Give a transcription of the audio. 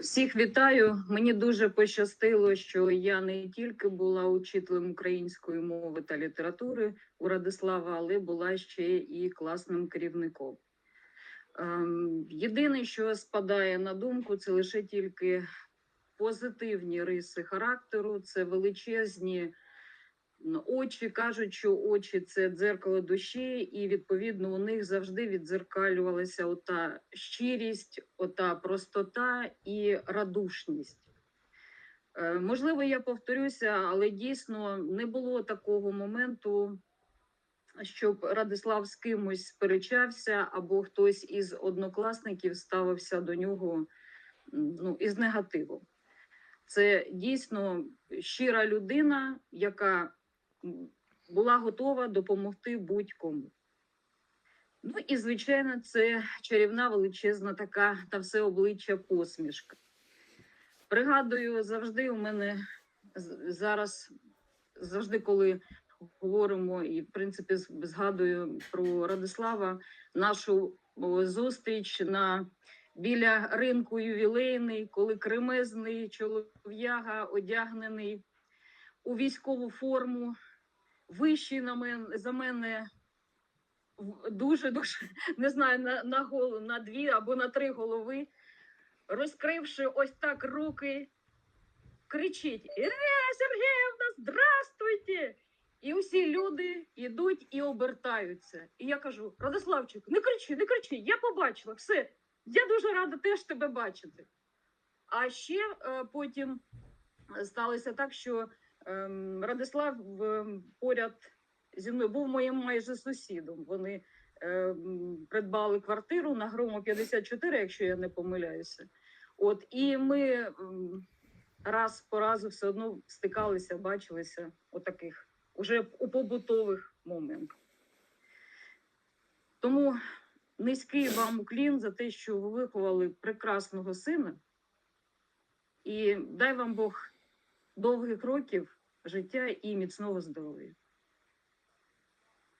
Всіх вітаю. Мені дуже пощастило, що я не тільки була учителем української мови та літератури у Радислава, але була ще і класним керівником. Ем, Єдине, що спадає на думку, це лише тільки позитивні риси характеру, це величезні очі. Кажуть, що очі це дзеркало душі, і відповідно у них завжди віддзеркалювалася ота щирість, ота простота і радушність. Е, Можливо, я повторюся, але дійсно не було такого моменту, щоб Радислав з кимось сперечався, або хтось із однокласників ставився до нього ну, із негативом. Це дійсно щира людина, яка була готова допомогти будь-кому. Ну і, звичайно, це чарівна величезна така та все обличчя посмішка. Пригадую, завжди у мене зараз, завжди, коли говоримо і, в принципі, згадую про Радислава, нашу зустріч на біля ринку ювілейний, коли кремезний чолов'яга одягнений у військову форму, вищий на мен, за мене дуже дуже не знаю на, на голову, на дві або на три голови, розкривши ось так руки, кричить: Ірина Сергіївна, здравствуйте! І усі люди йдуть і обертаються. І я кажу: Радославчик, не кричи, не кричи, я побачила все. Я дуже рада теж тебе бачити. А ще е, потім сталося так, що Радислав ем, поряд зі мною був моїм майже сусідом. Вони ем, придбали квартиру на Грому 54, якщо я не помиляюся. От і ми ем, раз по разу все одно стикалися, бачилися у таких уже у побутових моментах. Тому низький вам уклін за те, що ви виховали прекрасного сина. І дай вам Бог довгих років життя і міцного здоров'я.